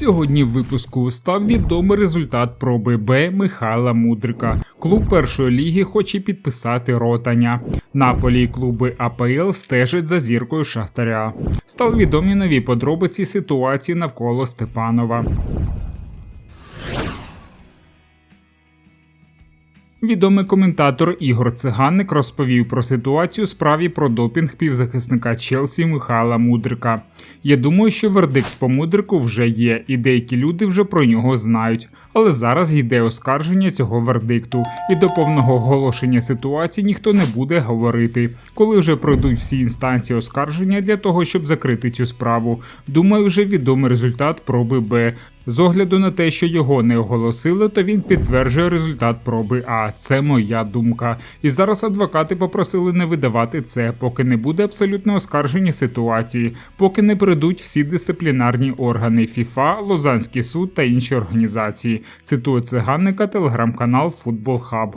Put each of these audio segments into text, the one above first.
Сьогодні в випуску став відомий результат проби Б Михайла Мудрика. Клуб першої ліги хоче підписати ротаня. Наполі і клуби АПЛ стежать за зіркою Шахтаря. Стали відомі нові подробиці ситуації навколо Степанова. Відомий коментатор Ігор Циганник розповів про ситуацію справі про допінг півзахисника Челсі Михайла Мудрика. Я думаю, що вердикт по мудрику вже є, і деякі люди вже про нього знають. Але зараз йде оскарження цього вердикту, і до повного оголошення ситуації ніхто не буде говорити, коли вже пройдуть всі інстанції оскарження для того, щоб закрити цю справу. Думаю, вже відомий результат проби Б. З огляду на те, що його не оголосили, то він підтверджує результат проби А. Це моя думка. І зараз адвокати попросили не видавати це, поки не буде абсолютно оскарження ситуації, поки не прийдуть всі дисциплінарні органи ФІФА, Лозанський суд та інші організації. Цитує циганника телеграм-канал Футбол Хаб.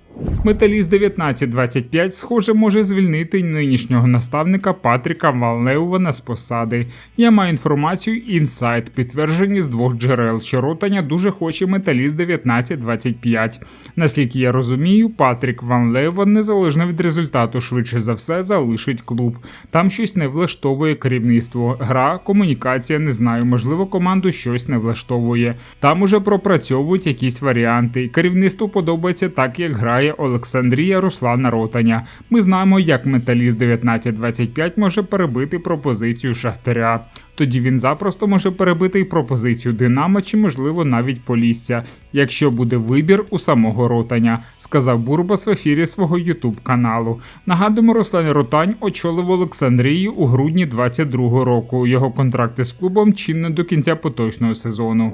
Металіст 1925, схоже, може звільнити нинішнього наставника Патріка Валнеувана з посади. Я маю інформацію інсайт, підтверджені з двох джерел, що ротання дуже хоче металіст 1925. Наскільки я розумію, Патрік Ван Леуван, незалежно від результату, швидше за все, залишить клуб. Там щось не влаштовує керівництво. Гра, комунікація, не знаю, можливо, команду щось не влаштовує. Там уже пропрацьовують якісь варіанти. Керівництву подобається так, як грає Олександрія Руслана Ротаня. Ми знаємо, як металіст 1925 може перебити пропозицію Шахтаря. Тоді він запросто може перебити і пропозицію Динамо чи, можливо, навіть Полісся, якщо буде вибір у самого Ротаня, сказав Бурбас в ефірі свого Ютуб каналу. Нагадуємо, Руслан Ротань очолив Олександрію у грудні 22 року. Його контракти з клубом чинно до кінця поточного сезону.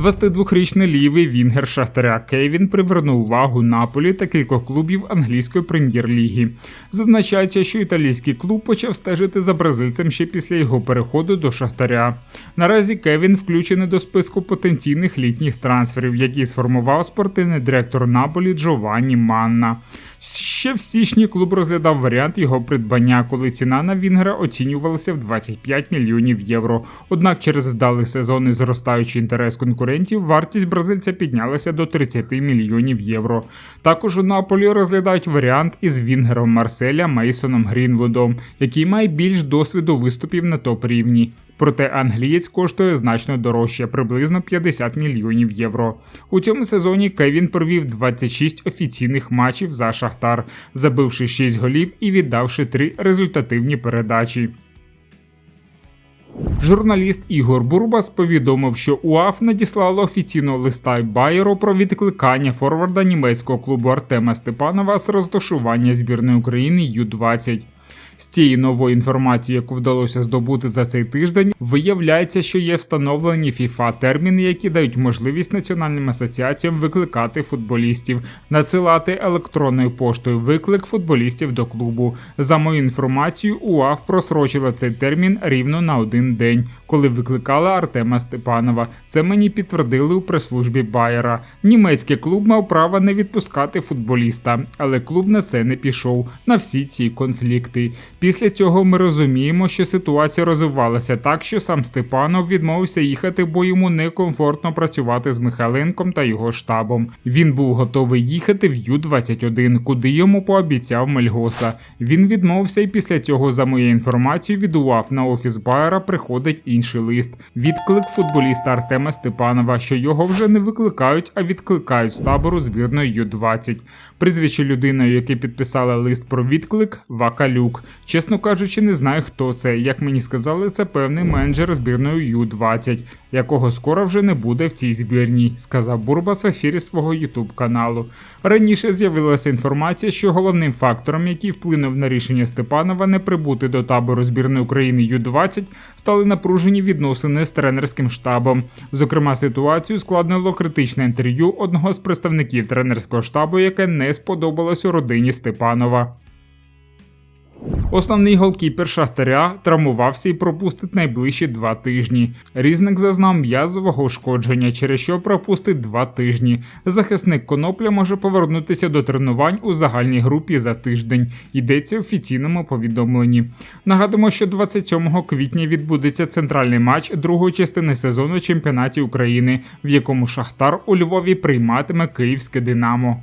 22-річний лівий Вінгер Шахтаря Кевін привернув увагу Наполі та кількох клубів англійської прем'єр-ліги. Зазначається, що італійський клуб почав стежити за бразильцем ще після його переходу до Шахтаря. Наразі Кевін включений до списку потенційних літніх трансферів, які сформував спортивний директор Наполі Джованні Манна. Ще в січні клуб розглядав варіант його придбання, коли ціна на Вінгера оцінювалася в 25 мільйонів євро. Однак через вдалий сезон і зростаючий інтерес конкурентів вартість бразильця піднялася до 30 мільйонів євро. Також у Наполі розглядають варіант із Вінгером Марселя Мейсоном Грінвудом, який має більш досвіду виступів на топ рівні. Проте англієць коштує значно дорожче, приблизно 50 мільйонів євро. У цьому сезоні Кевін провів 26 офіційних матчів за Шахтар, забивши 6 голів і віддавши 3 результативні передачі. Журналіст Ігор Бурбас повідомив, що УАФ надіслало офіційного листа Байеру про відкликання форварда німецького клубу Артема Степанова з розташування збірної України Ю-20. З цієї нової інформації, яку вдалося здобути за цей тиждень, виявляється, що є встановлені FIFA терміни, які дають можливість національним асоціаціям викликати футболістів, надсилати електронною поштою виклик футболістів до клубу. За мою інформацією, УАФ просрочила цей термін рівно на один день, коли викликала Артема Степанова. Це мені підтвердили у прес-службі Байера. Німецький клуб мав право не відпускати футболіста, але клуб на це не пішов на всі ці конфлікти. Після цього ми розуміємо, що ситуація розвивалася так, що сам Степанов відмовився їхати, бо йому некомфортно працювати з Михайленком та його штабом. Він був готовий їхати в Ю-21, куди йому пообіцяв Мельгоса. Він відмовився, і після цього, за моєю інформацією, від УАФ на офіс Байера приходить інший лист. Відклик футболіста Артема Степанова, що його вже не викликають, а відкликають з табору збірної Ю-20. Прізвище людини, яке підписала лист про відклик Вакалюк. Чесно кажучи, не знаю, хто це. Як мені сказали, це певний менеджер збірної Ю-20, якого скоро вже не буде в цій збірній, сказав Бурбас в ефірі свого Ютуб каналу. Раніше з'явилася інформація, що головним фактором, який вплинув на рішення Степанова не прибути до табору збірної України Ю-20, стали напружені відносини з тренерським штабом. Зокрема, ситуацію складнило критичне інтерв'ю одного з представників тренерського штабу, яке не сподобалось у родині Степанова. Основний голкіпер Шахтаря травмувався і пропустить найближчі два тижні. Різник зазнав м'язового ушкодження, через що пропустить два тижні. Захисник конопля може повернутися до тренувань у загальній групі за тиждень. Йдеться в офіційному повідомленні. Нагадуємо, що 27 квітня відбудеться центральний матч другої частини сезону чемпіонаті України, в якому Шахтар у Львові прийматиме Київське Динамо.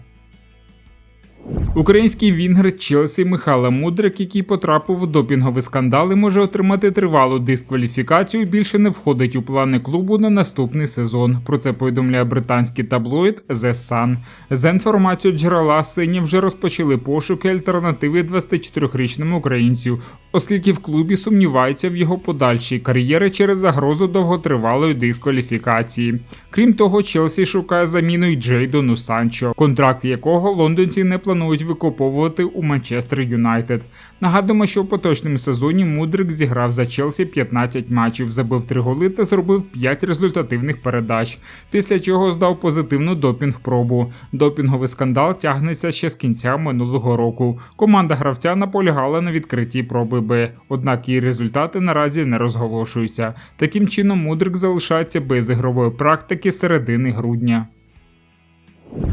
Український вінгер Челсі Михайло Мудрик, який потрапив у допінгові скандали, може отримати тривалу дискваліфікацію. Більше не входить у плани клубу на наступний сезон. Про це повідомляє британський таблоїд The Sun. За інформацією джерела сині вже розпочали пошуки альтернативи 24-річному українцю, оскільки в клубі сумніваються в його подальшій кар'єри через загрозу довготривалої дискваліфікації. Крім того, Челсі шукає заміну й Джейдону Санчо, контракт якого лондонці не планують викуповувати у Манчестер Юнайтед. Нагадуємо, що в поточному сезоні Мудрик зіграв за Челсі 15 матчів, забив 3 голи та зробив 5 результативних передач, після чого здав позитивну допінг-пробу. Допінговий скандал тягнеться ще з кінця минулого року. Команда гравця наполягала на відкритті проби Б, однак її результати наразі не розголошуються. Таким чином, Мудрик залишається без ігрової практики середини грудня.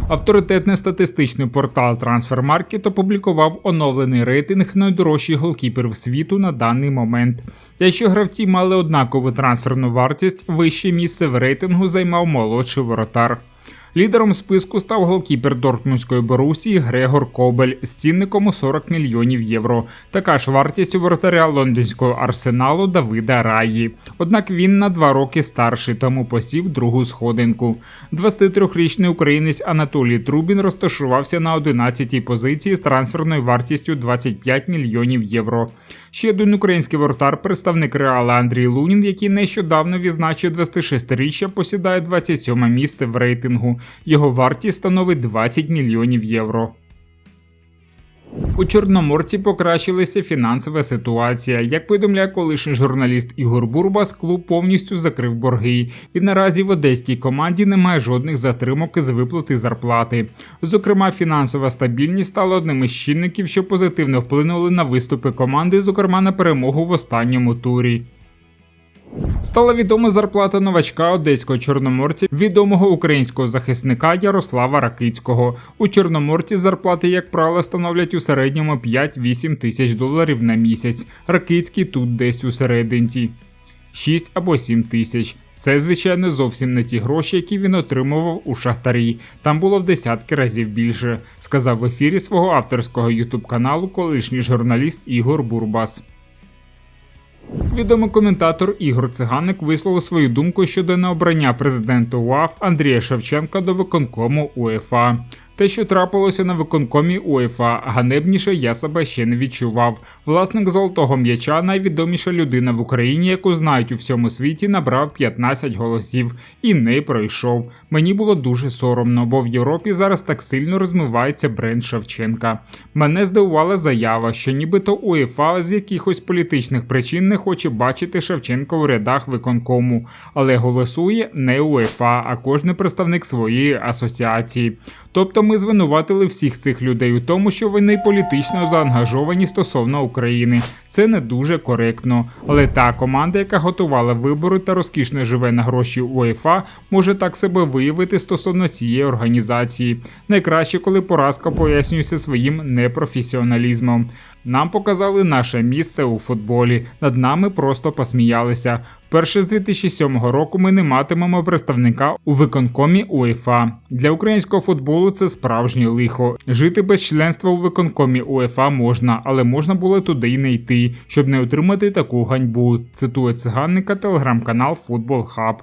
Авторитетний статистичний портал TransferMarket опублікував оновлений рейтинг найдорожчих голкіперів світу на даний момент. Якщо гравці мали однакову трансферну вартість, вище місце в рейтингу займав молодший воротар. Лідером списку став голкіпер Дортмундської Борусії Грегор Кобель з цінником у 40 мільйонів євро. Така ж вартість у воротаря лондонського арсеналу Давида Раї. Однак він на два роки старший, тому посів другу сходинку. 23-річний українець Анатолій Трубін розташувався на 11-й позиції з трансферною вартістю 25 мільйонів євро. Ще один український вортар, представник Реала Андрій Лунін, який нещодавно відзначив 26-річчя, посідає 27 місце в рейтингу. Його вартість становить 20 мільйонів євро. У Чорноморці покращилася фінансова ситуація. Як повідомляє колишній журналіст Ігор Бурбас, клуб повністю закрив борги, і наразі в одеській команді немає жодних затримок із виплати зарплати. Зокрема, фінансова стабільність стала одним із чинників, що позитивно вплинули на виступи команди, зокрема на перемогу в останньому турі. Стала відома зарплата новачка одеського чорноморця, відомого українського захисника Ярослава Ракицького. У Чорноморці зарплати, як правило, становлять у середньому 5-8 тисяч доларів на місяць. Ракицький тут десь у серединці. 6 або 7 тисяч. Це, звичайно, зовсім не ті гроші, які він отримував у шахтарі. Там було в десятки разів більше, сказав в ефірі свого авторського ютуб каналу колишній журналіст Ігор Бурбас. Відомий коментатор Ігор Циганик висловив свою думку щодо необрання президента УАФ Андрія Шевченка до виконкому УЄФА. Те, що трапилося на виконкомі УЄФА, ганебніше я себе ще не відчував. Власник золотого м'яча, найвідоміша людина в Україні, яку знають у всьому світі, набрав 15 голосів і не пройшов. Мені було дуже соромно, бо в Європі зараз так сильно розмивається бренд Шевченка. Мене здивувала заява, що нібито УЄФА з якихось політичних причин не хоче бачити Шевченка у рядах виконкому, але голосує не УЄФА, а кожний представник своєї асоціації. Тобто ми звинуватили всіх цих людей у тому, що вони політично заангажовані стосовно України. Це не дуже коректно. Але та команда, яка готувала вибори та розкішно живе на гроші УЄФА, може так себе виявити стосовно цієї організації. Найкраще, коли поразка пояснюється своїм непрофесіоналізмом. Нам показали наше місце у футболі. Над нами просто посміялися. Перше з 2007 року ми не матимемо представника у виконкомі УЄФА. Для українського футболу це справжнє лихо. Жити без членства у виконкомі УЄФА можна, але можна було туди й не йти, щоб не отримати таку ганьбу. Цитує циганника телеграм-канал Футбол Хаб.